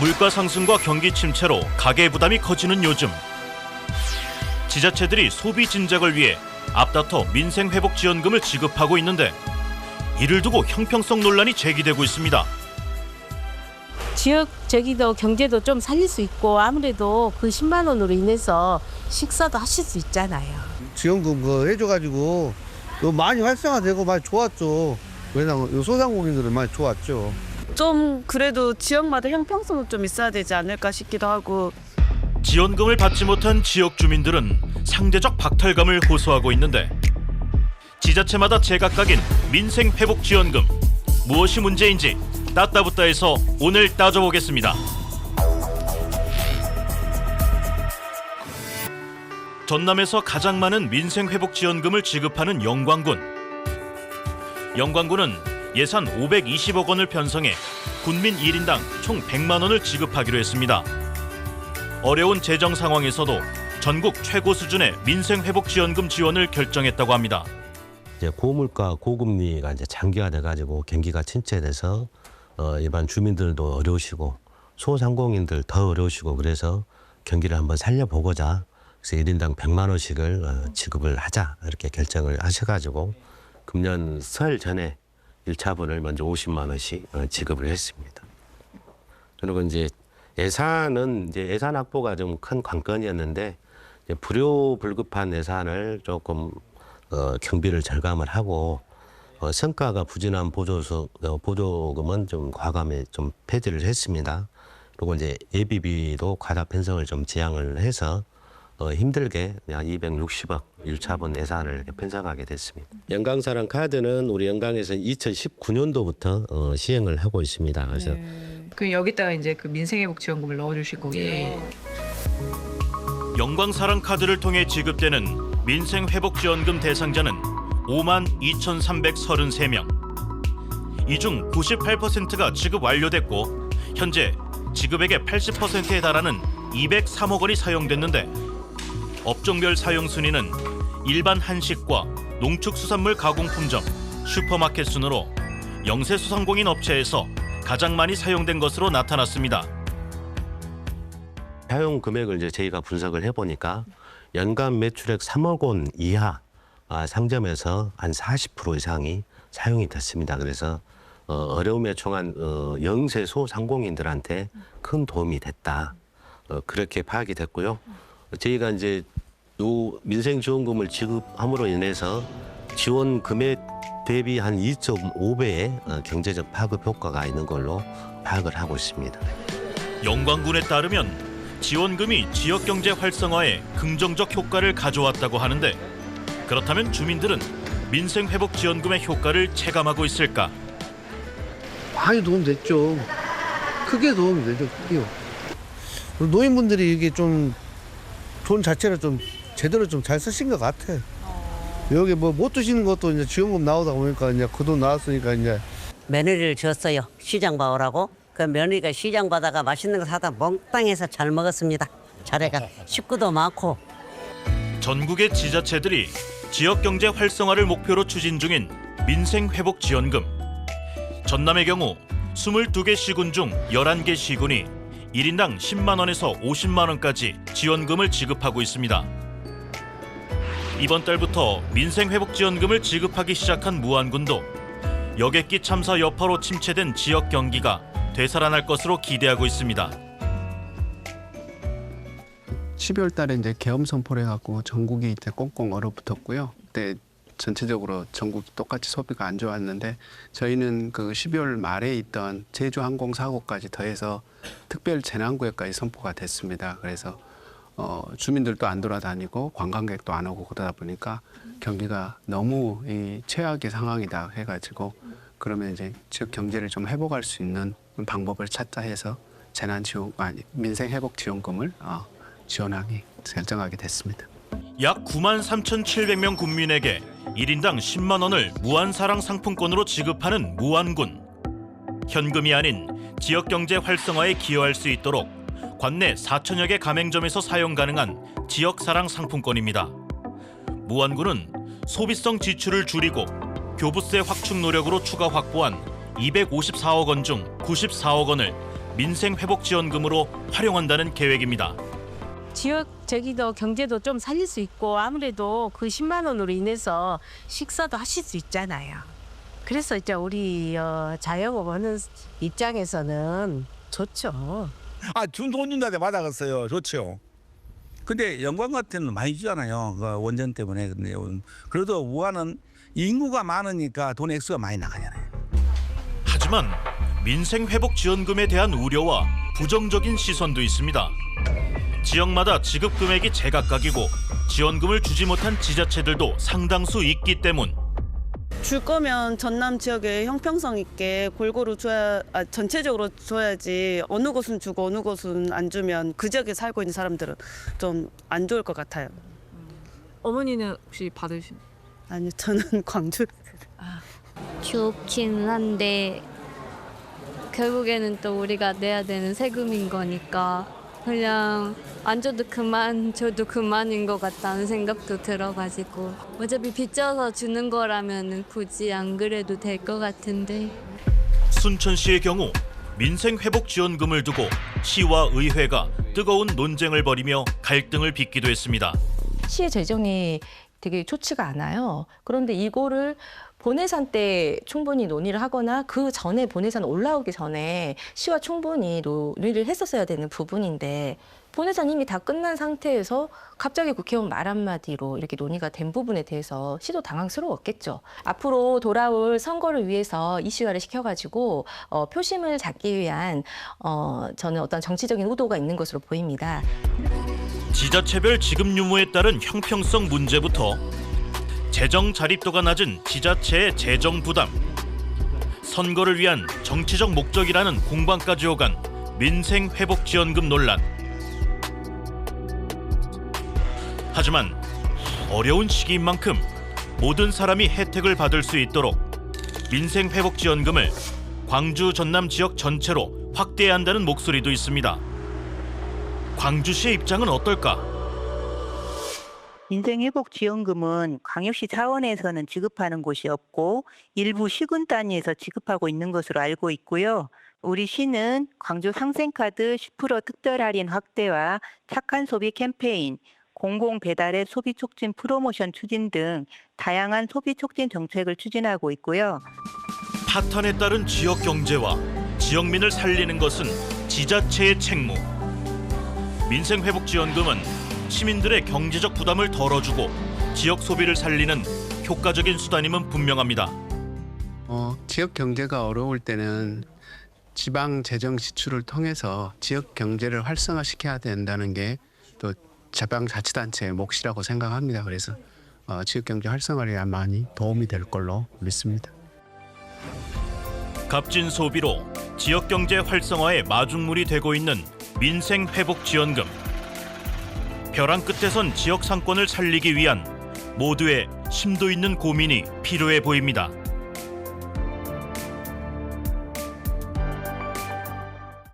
물가 상승과 경기 침체로 가계 부담이 커지는 요즘 지자체들이 소비 진작을 위해 앞다퉈 민생 회복 지원금을 지급하고 있는데 이를 두고 형평성 논란이 제기되고 있습니다. 지역 저기도 경제도 좀 살릴 수 있고 아무래도 그 10만 원으로 인해서 식사도 하실 수 있잖아요. 지원금 그 해줘가지고 그 많이 활성화되고 많이 좋았죠. 왜냐면 요 소상공인들은 많이 좋았죠. 좀 그래도 지역마다 형평성은 좀 있어야 되지 않을까 싶기도 하고 지원금을 받지 못한 지역 주민들은 상대적 박탈감을 호소하고 있는데 지자체마다 제각각인 민생 회복 지원금 무엇이 문제인지 따따붙다에서 오늘 따져보겠습니다. 전남에서 가장 많은 민생 회복 지원금을 지급하는 영광군. 영광군은 예산 520억 원을 편성해 군민 1인당 총 100만 원을 지급하기로 했습니다. 어려운 재정 상황에서도 전국 최고 수준의 민생 회복 지원금 지원을 결정했다고 합니다. 이제 고물가 고금리가 이제 장기화돼 가지고 경기가 침체돼서 어, 일반 주민들도 어려우시고 소상공인들 더 어려우시고 그래서 경기를 한번 살려보고자 그래서 1인당 100만 원씩을 어, 지급을 하자 이렇게 결정을 하셔가지고 금년 설 전에 1차분을 먼저 50만 원씩 어, 지급을 했습니다. 그리고 이제 예산은 이제 예산 확보가 좀 큰 관건이었는데 불효불급한 예산을 조금 어, 경비를 절감을 하고 어, 성과가 부진한 보조서 어, 보조금은 좀 과감히 좀 폐지를 했습니다. 그리고 이제 예비비도 과다 편성을 좀 지양을 해서 어, 힘들게 약 260억 1차분 예산을 편성하게 됐습니다. 영광사랑 카드는 우리 영광에서 2019년도부터 어, 시행을 하고 있습니다. 그래서 그 여기다가 이제 그 민생회복 지원금을 넣어주실 거고요. 영광사랑 카드를 통해 지급되는 민생 회복 지원금 대상자는 5만 2,333명. 이 중 98%가 지급 완료됐고 현재 지급액의 80%에 달하는 203억 원이 사용됐는데 업종별 사용 순위는 일반 한식과 농축수산물 가공품점, 슈퍼마켓 순으로 영세소상공인 업체에서 가장 많이 사용된 것으로 나타났습니다. 사용 금액을 이제 저희가 분석을 해보니까 연간 매출액 3억 원 이하 아, 상점에서 한 40% 이상이 사용이 됐습니다. 그래서 어, 어려움에 처한 어, 영세 소 상공인들한테 큰 도움이 됐다. 어, 그렇게 파악이 됐고요. 저희가 이제 요 민생지원금을 지급함으로 인해서 지원 금액 대비 한 2.5배의 어, 경제적 파급 효과가 있는 걸로 파악을 하고 있습니다. 영광군에 따르면 지원금이 지역 경제 활성화에 긍정적 효과를 가져왔다고 하는데 그렇다면 주민들은 민생 회복 지원금의 효과를 체감하고 있을까? 많이 도움 됐죠. 크게 도움이 되죠. 노인분들이 이게 좀 돈 자체를 좀 제대로 좀 잘 쓰신 것 같아. 여기 뭐 못 드시는 것도 이제 지원금 나오다 보니까 이제 그 돈 나왔으니까 이제 며느리를 줬어요. 시장 봐오라고. 그 며느리가 시장 바다가 맛있는 거 사다 몽땅해서 잘 먹었습니다. 자네가 식구도 많고 전국의 지자체들이 지역 경제 활성화를 목표로 추진 중인 민생 회복 지원금. 전남의 경우 22개 시군 중 11개 시군이 1인당 10만 원에서 50만 원까지 지원금을 지급하고 있습니다. 이번 달부터 민생 회복 지원금을 지급하기 시작한 무안군도 여객기 참사 여파로 침체된 지역 경기가 되살아날 것으로 기대하고 있습니다. 12월 달에 이제 계엄 선포를 해갖고 전국이 이제 꽁꽁 얼어붙었고요. 그때 전체적으로 전국이 똑같이 소비가 안 좋았는데 저희는 그 12월 말에 있던 제주 항공 사고까지 더해서 특별 재난구역까지 선포가 됐습니다. 그래서 어, 주민들도 안 돌아다니고 관광객도 안 오고 그러다 보니까 경기가 너무 이 최악의 상황이다 해가지고 그러면 이제 지역 경제를 좀 회복할 수 있는 방법을 찾자 해서 재난 지원 아니 민생 회복 지원금을 어, 지원하기 결정하게 됐습니다. 약 9만 3,700명 국민에게 1인당 10만 원을 무한사랑 상품권으로 지급하는 무한군. 현금이 아닌 지역 경제 활성화에 기여할 수 있도록 관내 4천여 개 가맹점에서 사용 가능한 지역 사랑 상품권입니다. 무한군은 소비성 지출을 줄이고 교부세 확충 노력으로 추가 확보한 254억 원 중 94억 원을 민생 회복 지원금으로 활용한다는 계획입니다. 지역 저기도 경제도 좀 살릴 수 있고 아무래도 그 10만 원으로 인해서 식사도 하실 수 있잖아요. 그래서 이제 우리 어, 자영업 하는 입장에서는 좋죠. 아, 준돈 준다대 받아갔어요. 좋죠. 근데 영광 같은 건 많이 주잖아요. 그 원전 때문에. 근데 그래도 우한은 인구가 많으니까 돈 액수가 많이 나가잖아요. 하지만 민생 회복 지원금에 대한 우려와 부정적인 시선도 있습니다. 지역마다 지급 금액이 제각각이고 지원금을 주지 못한 지자체들도 상당수 있기 때문 줄 거면 전남 지역에 형평성 있게 골고루 줘야 아, 전체적으로 줘야지 어느 곳은 주고 어느 곳은 안 주면 그 지역에 살고 있는 사람들은 좀 안 좋을 것 같아요. 어머니는 혹시 받으신? 아니 저는 광주 좋긴 한데 결국에는 또 우리가 내야 되는 세금인 거니까 그냥 안 줘도 그만 줘도 그만인 것 같다는 생각도 들어가지고 어차피 빚져서 주는 거라면 굳이 안 그래도 될 것 같은데 순천시의 경우 민생 회복 지원금을 두고 시와 의회가 뜨거운 논쟁을 벌이며 갈등을 빚기도 했습니다. 시의 재정이 되게 좋지가 않아요. 그런데 이거를 본예산 때 충분히 논의를 하거나 그 전에 본예산 올라오기 전에 시와 충분히 논의를 했었어야 되는 부분인데 본예산 이미 다 끝난 상태에서 갑자기 국회의원 말 한마디로 이렇게 논의가 된 부분에 대해서 시도 당황스러웠겠죠. 앞으로 돌아올 선거를 위해서 이슈화를 시켜가지고 어, 표심을 잡기 위한 어, 저는 어떤 정치적인 의도가 있는 것으로 보입니다. 지자체별 지급 유무에 따른 형평성 문제부터 재정 자립도가 낮은 지자체의 재정 부담, 선거를 위한 정치적 목적이라는 공방까지 오간 민생 회복 지원금 논란. 하지만 어려운 시기인 만큼 모든 사람이 혜택을 받을 수 있도록 민생 회복 지원금을 광주 전남 지역 전체로 확대해야 한다는 목소리도 있습니다. 광주시의 입장은 어떨까? 민생회복지원금은 광역시 차원에서는 지급하는 곳이 없고 일부 시군 단위에서 지급하고 있는 것으로 알고 있고요. 우리 시는 광주 상생카드 10% 특별 할인 확대와 착한 소비 캠페인, 공공 배달의 소비 촉진 프로모션 추진 등 다양한 소비 촉진 정책을 추진하고 있고요. 파탄에 따른 지역 경제와 지역민을 살리는 것은 지자체의 책무. 민생회복지원금은 시민들의 경제적 부담을 덜어주고 지역 소비를 살리는 효과적인 수단임은 분명합니다. 어, 지역 경제가 어려울 때는 지방 재정 지출을 통해서 지역 경제를 활성화시켜야 된다는 게 또 자방 자치단체의 몫이라고 생각합니다. 그래서 어, 지역 경제 활성화에 많이 도움이 될 걸로 믿습니다. 값진 소비로 지역 경제 활성화의 마중물이 되고 있는 민생회복지원금. 벼랑 끝에선 지역 상권을 살리기 위한 모두의 심도 있는 고민이 필요해 보입니다.